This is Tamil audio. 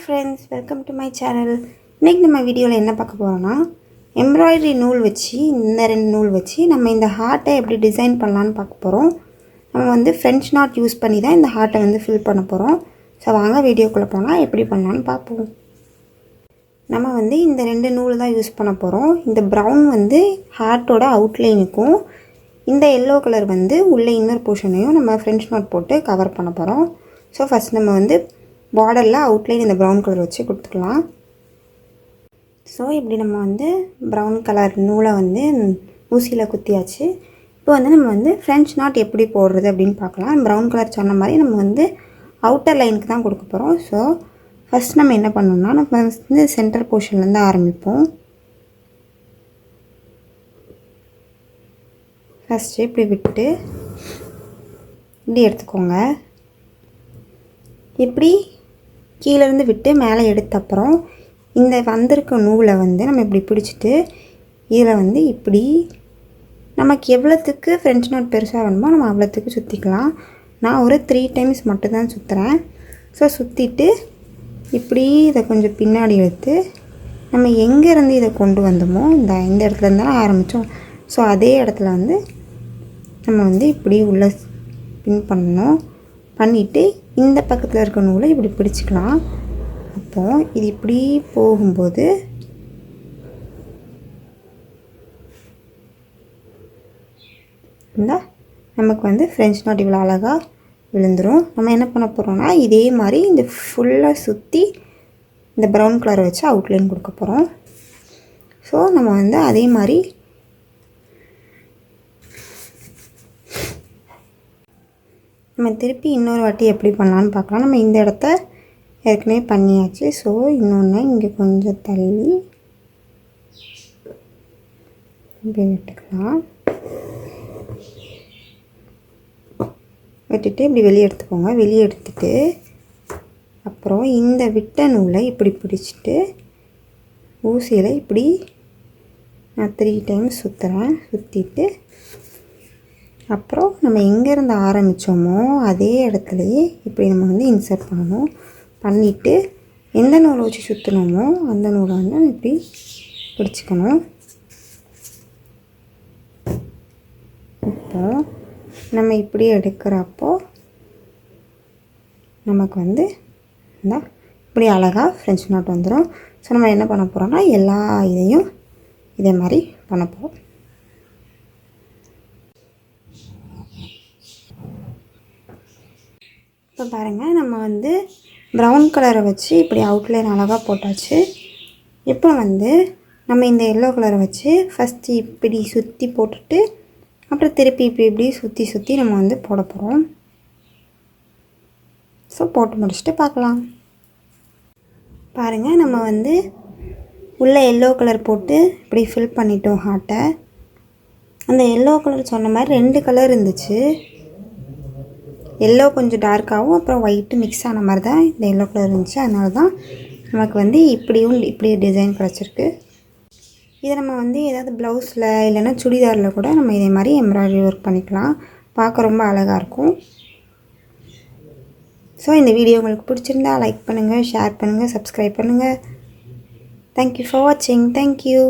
Friends welcome to my channel இன்றைக்கி நம்ம வீடியோவில் என்ன பார்க்க போகிறோன்னா எம்ப்ராய்டரி நூல் வச்சு இந்த ரெண்டு நூல் வச்சு நம்ம இந்த ஹார்ட்டை எப்படி டிசைன் பண்ணலான்னு பார்க்க போகிறோம் நம்ம வந்து ஃப்ரெஞ்ச் நாட் யூஸ் பண்ணி தான் இந்த ஹார்ட்டை வந்து ஃபில் பண்ண போகிறோம் ஸோ வாங்க வீடியோக்குள்ளே போனால் எப்படி பண்ணலான்னு பார்ப்போம். நம்ம வந்து இந்த ரெண்டு நூல் தான் யூஸ் பண்ண போகிறோம் இந்த ப்ரௌன் வந்து ஹார்ட்டோட அவுட்லைனுக்கும் இந்த எல்லோ கலர் வந்து உள்ளே இன்னர் போர்ஷனையும் நம்ம ஃப்ரெஞ்ச் நாட் போட்டு கவர் பண்ண போகிறோம் ஸோ ஃபஸ்ட் நம்ம வந்து பார்டரில் அவுட்லைன் இந்த ப்ரௌன் கலர் வச்சு கொடுத்துக்கலாம். ஸோ இப்படி நம்ம வந்து ப்ரௌன் கலர் நூலை வந்து ஊசியில் குத்தியாச்சு. இப்போ வந்து நம்ம வந்து ஃப்ரெஞ்ச் நாட் எப்படி போடுறது அப்படின்னு பார்க்கலாம். ப்ரௌன் கலர் சொன்ன மாதிரி நம்ம வந்து அவுட்டர் லைனுக்கு தான் கொடுக்க போகிறோம் ஸோ ஃபஸ்ட் நம்ம என்ன பண்ணணும்னா நம்ம வந்து சென்டர் போர்ஷன்லேருந்து ஆரம்பிப்போம். ஃபஸ்ட்டு இப்படி விட்டு இப்படி எடுத்துக்கோங்க. இப்படி கீழேருந்து விட்டு மேலே எடுத்த அப்புறம் இந்த வந்திருக்க நூலை வந்து நம்ம இப்படி பிடிச்சிட்டு இதில் வந்து இப்படி நமக்கு எவ்வளோத்துக்கு ஃப்ரெஞ்ச் நோட் பெருசாக வேணுமோ நம்ம அவ்வளோத்துக்கு சுற்றிக்கலாம். நான் ஒரு த்ரீ டைம்ஸ் மட்டும்தான் சுற்றுறேன். ஸோ சுற்றிட்டு இப்படி இதை கொஞ்சம் பின்னாடி எடுத்து நம்ம எங்கேருந்து இதை கொண்டு வந்தோமோ இந்த இந்த இடத்துல இருந்தாலும் ஆரம்பித்தோம். ஸோ அதே இடத்துல வந்து நம்ம வந்து இப்படி உள்ள பின் பண்ணணும். பண்ணிவிட்டு இந்த பக்கத்தில் இருக்க நூலை இப்படி பிடிச்சிக்கலாம். அப்போது இது இப்படி போகும்போது இந்த நமக்கு வந்து ஃப்ரெஞ்ச் நாட் இவ்வளோ அழகாக விழுந்துடும் நம்ம என்ன பண்ண போகிறோம்னா இதே மாதிரி இந்த ஃபுல்லாக சுற்றி இந்த ப்ரௌன் கலரை வச்சு அவுட்லைன் கொடுக்க போகிறோம் ஸோ நம்ம வந்து அதே மாதிரி நம்ம திருப்பி இன்னொரு வாட்டி எப்படி பண்ணலான்னு பார்க்கலாம். நம்ம இந்த இடத்த ஏற்கனவே பண்ணியாச்சு. ஸோ இன்னொன்று இங்கே கொஞ்சம் தள்ளி இப்படி விட்டுக்கலாம். விட்டுட்டு இப்படி வெளியே எடுத்துக்கோங்க. வெளியே எடுத்துட்டு அப்புறம் இந்த விட்ட நூலை இப்படி பிடிச்சிட்டு ஊசியில் இப்படி நான் த்ரீ டைம்ஸ் சுற்றுறேன் சுற்றிட்டு அப்புறம் நம்ம எங்கேருந்து ஆரம்பித்தோமோ அதே இடத்துலையே இப்படி நம்ம வந்து இன்சர்ட் பண்ணணும். பண்ணிவிட்டு எந்த நூலை வச்சு சுற்றினோமோ அந்த நூலை வந்து இப்படி பிடிச்சிக்கணும். இப்போ நம்ம இப்படி எடுக்கிறப்போ நமக்கு வந்து இந்த இப்படி அழகாக ஃப்ரெஞ்ச் நாட் வந்துடும் ஸோ நம்ம என்ன பண்ண போகிறோம்னா எல்லா இதையும் இதே மாதிரி பண்ண போகிறோம் இப்போ பாருங்கள் நம்ம வந்து ப்ரௌன் கலரை வச்சு இப்படி அவுட்லைன் அழகாக போட்டாச்சு. இப்போ வந்து நம்ம இந்த எல்லோ கலரை வச்சு ஃபஸ்ட்டு இப்படி சுற்றி போட்டுட்டு அப்புறம் திருப்பி இப்படி இப்படி சுற்றி சுற்றி நம்ம வந்து போட போகிறோம் ஸோ போட்டு முடிச்சுட்டு பார்க்கலாம். பாருங்கள் நம்ம வந்து உள்ளே எல்லோ கலர் போட்டு இப்படி ஃபில் பண்ணிட்டோம் ஹார்ட்டை அந்த எல்லோ கலர் சொன்ன மாதிரி ரெண்டு கலர் இருந்துச்சு. எல்லோ கொஞ்சம் டார்க்காகவும் அப்புறம் ஒயிட்டு மிக்ஸ் ஆன மாதிரி தான் இந்த எல்லோ கலர் இருந்துச்சு. அதனால தான் நமக்கு வந்து இப்படியும் இப்படி டிசைன் கிடச்சிருக்கு. இதை நம்ம வந்து ஏதாவது ப்ளவுஸில் இல்லைன்னா சுடிதாரில் கூட நம்ம இதே மாதிரி எம்ப்ராய்டரி ஒர்க் பண்ணிக்கலாம். பார்க்க ரொம்ப அழகாக இருக்கும். ஸோ இந்த வீடியோ உங்களுக்கு பிடிச்சிருந்தா லைக் பண்ணுங்கள் ஷேர் பண்ணுங்கள் சப்ஸ்கிரைப் பண்ணுங்கள் தேங்க்யூ ஃபார் வாட்சிங் தேங்க்யூ